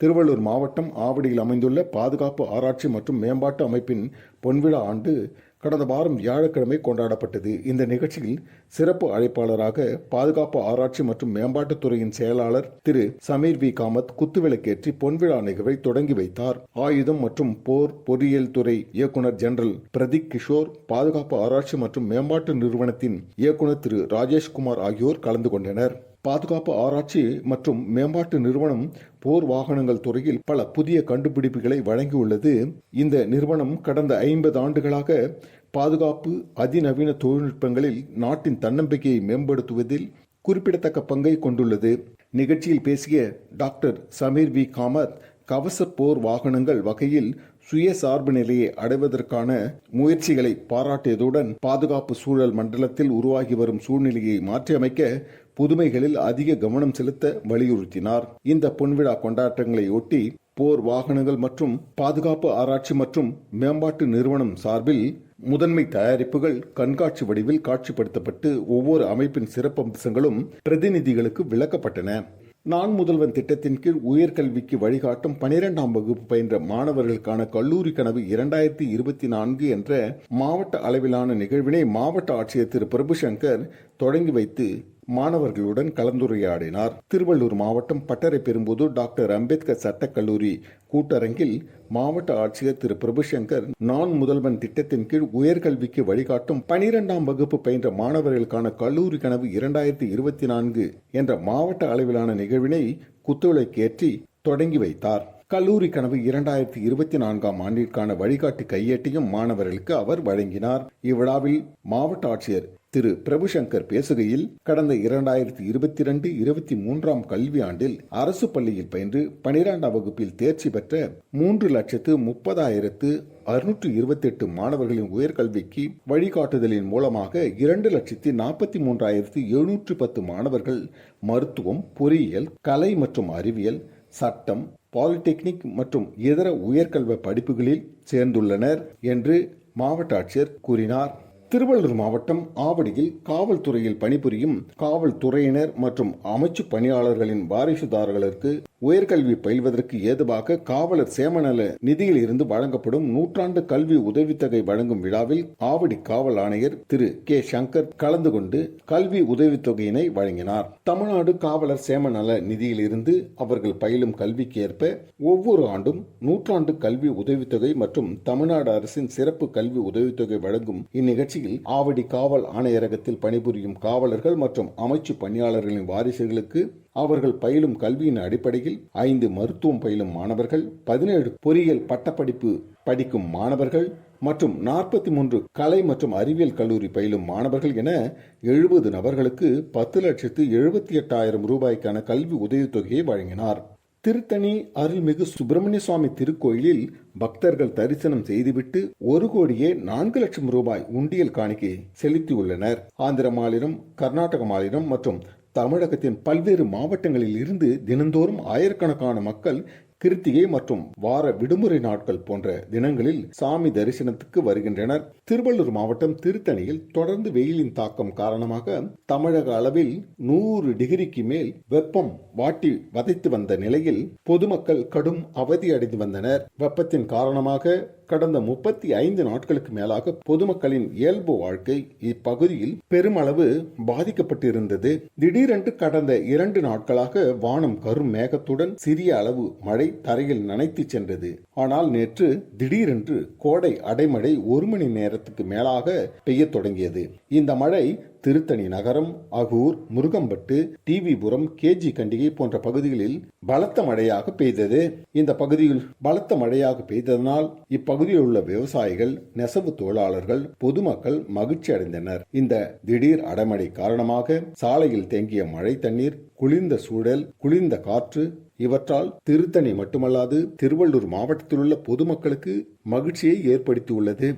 திருவள்ளூர் மாவட்டம் ஆவடியில் அமைந்துள்ள பாதுகாப்பு ஆராய்ச்சி மற்றும் மேம்பாட்டு அமைப்பின் பொன்விழா ஆண்டு கடந்த வாரம் வியாழக்கிழமை கொண்டாடப்பட்டது. இந்த நிகழ்ச்சியில் சிறப்பு அழைப்பாளராக பாதுகாப்பு ஆராய்ச்சி மற்றும் மேம்பாட்டுத் துறையின் செயலாளர் திரு சமீர் வி. காமத் குத்துவிளக்கேற்றி பொன்விழா நிகழ்வை தொடங்கி வைத்தார். ஆயுதம் மற்றும் போர் பொறியியல் துறை இயக்குனர் ஜெனரல் பிரதீக் கிஷோர் பாதுகாப்பு ஆராய்ச்சி மற்றும் மேம்பாட்டு நிறுவனத்தின் இயக்குனர் திரு ராஜேஷ்குமார் ஆகியோர் கலந்து கொண்டனர். பாதுகாப்பு ஆராய்ச்சி மற்றும் மேம்பாட்டு நிறுவனம் போர் வாகனங்கள் துறையில் பல புதிய கண்டுபிடிப்புகளை வழங்கியுள்ளது. இந்த நிறுவனம் கடந்த ஐம்பது ஆண்டுகளாக பாதுகாப்பு அதிநவீன தொழில்நுட்பங்களில் நாட்டின் தன்னம்பிக்கையை மேம்படுத்துவதில் குறிப்பிடத்தக்க பங்கை கொண்டுள்ளது. நிகழ்ச்சியில் பேசிய டாக்டர் சமீர் வி. காமத் கவச போர் வாகனங்கள் வகையில் சுயசார்பு நிலையை அடைவதற்கான முயற்சிகளை பாராட்டியதுடன் பாதுகாப்பு சூழல் மண்டலத்தில் உருவாகி வரும் சூழ்நிலையை மாற்றியமைக்க புதுமைகளில் அதிக கவனம் செலுத்த வலியுறுத்தினார். இந்த பொன்விழா கொண்டாட்டங்களை ஒட்டி போர் வாகனங்கள் மற்றும் பாதுகாப்பு ஆராய்ச்சி மற்றும் மேம்பாட்டு நிறுவனம் சார்பில் முதன்மை தயாரிப்புகள் கண்காட்சி வடிவில் காட்சிப்படுத்தப்பட்டு ஒவ்வொரு அமைப்பின் சிறப்பம்சங்களும் பிரதிநிதிகளுக்கு விளக்கப்பட்டன. நான் முதல்வன் திட்டத்தின் கீழ் உயர்கல்விக்கு வழிகாட்டும் பனிரெண்டாம் வகுப்பு பயின்ற மாணவர்களுக்கான கல்லூரி கனவு இரண்டாயிரத்தி இருபத்தி நான்கு என்ற மாவட்ட அளவிலான நிகழ்வினை மாவட்ட ஆட்சியர் திரு. பிரபுசங்கர் தொடங்கி வைத்து மாணவர்களுடன் கலந்துரையாடினார். திருவள்ளூர் மாவட்டம் பட்டறை பெரும்போது டாக்டர் அம்பேத்கர் சட்டக்கல்லூரி கூட்டரங்கில் மாவட்ட ஆட்சியர் திரு. பிரபுசங்கர் நான் முதல்வன் திட்டத்தின் கீழ் உயர்கல்விக்கு வழிகாட்டும் பனிரெண்டாம் வகுப்பு பயின்ற மாணவர்களுக்கான கல்லூரி கனவு இரண்டாயிரத்தி இருபத்தி நான்கு என்ற மாவட்ட அளவிலான நிகழ்வினை குத்துவிளக்கேற்றி தொடங்கி வைத்தார். கல்லூரி கனவு இரண்டாயிரத்தி இருபத்தி நான்காம் ஆண்டிற்கான வழிகாட்டு கையேட்டையும் மாணவர்களுக்கு அவர் வழங்கினார். இவ்விழாவில் மாவட்ட ஆட்சியர் திரு. பிரபுசங்கர் பேசுகையில் கடந்த இரண்டாயிரத்தி இருபத்தி ரெண்டு இருபத்தி மூன்றாம் கல்வியாண்டில் அரசு பள்ளியில் பயின்று பனிரெண்டாம் வகுப்பில் தேர்ச்சி பெற்ற மூன்று லட்சத்து முப்பதாயிரத்து அறுநூற்று இருபத்தி எட்டு மாணவர்களின் உயர்கல்விக்கு வழிகாட்டுதலின் மூலமாக இரண்டு லட்சத்தி நாற்பத்தி மூன்றாயிரத்து எழுநூற்று பத்து மாணவர்கள் மருத்துவம் பொறியியல் கலை மற்றும் அறிவியல் சட்டம் பாலிடெக்னிக் மற்றும் இதர உயர்கல்வி படிப்புகளில் சேர்ந்துள்ளனர் என்று மாவட்ட ஆட்சியர் கூறினார். திருவள்ளூர் மாவட்டம் ஆவடியில் காவல்துறையில் பணிபுரியும் காவல்துறையினர் மற்றும் அமைச்சு பணியாளர்களின் வாரிசுதாரர்களுக்கு உயர்கல்வி பயில்வதற்கு ஏதுவாக காவலர் சேமநல நிதியில் இருந்து வழங்கப்படும் நூற்றாண்டு கல்வி உதவித்தொகை வழங்கும் விழாவில் ஆவடி காவல் ஆணையர் திரு கே சங்கர் கலந்து கொண்டு கல்வி உதவித்தொகையினை வழங்கினார். தமிழ்நாடு காவலர் சேமநல நிதியில் இருந்து அவர்கள் பயிலும் கல்விக்கு ஏற்ப ஒவ்வொரு ஆண்டும் நூற்றாண்டு கல்வி உதவித்தொகை மற்றும் தமிழ்நாடு அரசின் சிறப்பு கல்வி உதவித்தொகை வழங்கும் இந்நிகழ்ச்சியில் ஆவடி காவல் ஆணையரகத்தில் பணிபுரியும் காவலர்கள் மற்றும் அமைச்சு பணியாளர்களின் வாரிசுகளுக்கு அவர்கள் பயிலும் கல்வியின் அடிப்படையில் ஐந்து மருத்துவம் பயிலும் மாணவர்கள் பதினேழு பொறியியல் பட்டப்படிப்பு படிக்கும் மாணவர்கள் மற்றும் நாற்பத்தி மூன்று கலை மற்றும் அறிவியல் கல்லூரி பயிலும் மாணவர்கள் என எழுபது நபர்களுக்கு பத்து லட்சத்து எழுபத்தி எட்டாயிரம் ரூபாய்க்கான கல்வி உதவித்தொகையை வழங்கினார். திருத்தணி அருள்மிகு சுப்பிரமணிய சுவாமி திருக்கோயிலில் பக்தர்கள் தரிசனம் செய்துவிட்டு ஒரு கோடியே நான்கு லட்சம் ரூபாய் உண்டியல் காணிக்கை செலுத்தியுள்ளனர். ஆந்திர மாநிலம் கர்நாடக மாநிலம் மற்றும் தமிழகத்தின் பல்வேறு மாவட்டங்களில் இருந்து தினந்தோறும் ஆயிரக்கணக்கான மக்கள் கிருத்திகை மற்றும் வார விடுமுறை நாட்கள் போன்ற தினங்களில் சாமி தரிசனத்துக்கு வருகின்றனர். திருவள்ளூர் மாவட்டம் திருத்தணியில் தொடர்ந்து வெயிலின் தாக்கம் காரணமாக தமிழக அளவில் நூறு டிகிரிக்கு மேல் வெப்பம் வாட்டி வதைத்து வந்த நிலையில் பொதுமக்கள் கடும் அவதியடைந்து வந்தனர். வெப்பத்தின் காரணமாக கடந்த முப்பத்தி ஐந்து நாட்களுக்கு மேலாக பொதுமக்களின் இயல்பு வாழ்க்கை இப்பகுதியில் பெருமளவு பாதிக்கப்பட்டிருந்தது. திடீரென்று கடந்த இரண்டு நாட்களாக வானம் கரும் மேகத்துடன் சிறிய அளவு மழை தரையில் நனைத்து சென்றது. ஆனால் நேற்று திடீரென்று கோடை அடைமழை ஒரு மணி நேரத்துக்கு மேலாக பெய்யத் தொடங்கியது. இந்த மழை திருத்தணி நகரம் அகூர் முருகம்பட்டு டிவிபுரம் கேஜி கண்டிகை போன்ற பகுதிகளில் பலத்த மழையாக பெய்தது. இந்த பகுதியில் பலத்த மழையாக பெய்ததனால் இப்பகுதியில் உள்ள விவசாயிகள் நெசவு தொழிலாளர்கள் பொதுமக்கள் மகிழ்ச்சி அடைந்தனர். இந்த திடீர் அடைமழை காரணமாக சாலையில் தேங்கிய மழை தண்ணீர் குளிர்ந்த சூழல் குளிர்ந்த காற்று இவற்றால் திருத்தணி மட்டுமல்லாது திருவள்ளூர் மாவட்டத்தில் உள்ள பொதுமக்களுக்கு மகிழ்ச்சியை ஏற்படுத்தியுள்ளது.